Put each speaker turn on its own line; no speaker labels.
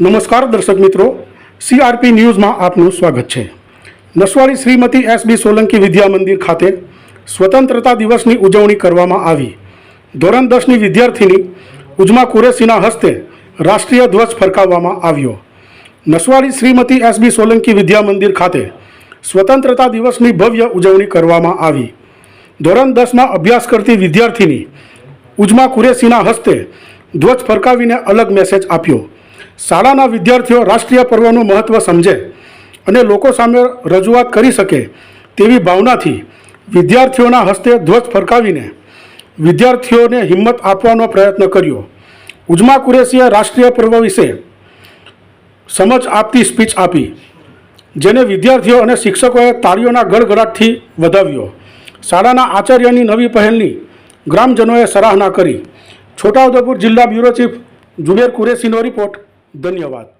નમસ્કાર દર્શક મિત્રો સીઆરપી ન્યૂઝમાં આપનું સ્વાગત છે. નસવાડી શ્રીમતી એસબી સોલંકી વિદ્યા મંદિર ખાતે સ્વતંત્રતા દિવસની ઉજવણી કરવામાં આવી. ધોરણ દસની વિદ્યાર્થીની ઉજમા કુરેશીના હસ્તે રાષ્ટ્રીય ધ્વજ ફરકાવવામાં આવ્યો. નસવાડી શ્રીમતી એસબી સોલંકી વિદ્યા મંદિર ખાતે સ્વતંત્રતા દિવસની ભવ્ય ઉજવણી કરવામાં આવી. ધોરણ દસમાં અભ્યાસ કરતી વિદ્યાર્થીની ઉજમા કુરેશીના હસ્તે ધ્વજ ફરકાવીને અલગ મેસેજ આપ્યો. શાળાના વિદ્યાર્થીઓ રાષ્ટ્રીય પર્વનું મહત્ત્વ સમજે અને લોકો સામે રજૂઆત કરી શકે તેવી ભાવનાથી વિદ્યાર્થીઓના હસ્તે ધ્વજ ફરકાવીને વિદ્યાર્થીઓને હિંમત આપવાનો પ્રયત્ન કર્યો. ઉજમા કુરેશીએ રાષ્ટ્રીય પર્વ વિશે સમજ આપતી સ્પીચ આપી, જેને વિદ્યાર્થીઓ અને શિક્ષકોએ તાળીઓના ગડગડાટથી વધાવ્યો. શાળાના આચાર્યની નવી પહેલની ગ્રામજનોએ સરાહના કરી. છોટાઉદેપુર જિલ્લા બ્યુરો ચીફ જુબેર કુરેશીનો રિપોર્ટ. ધન્યવાદ.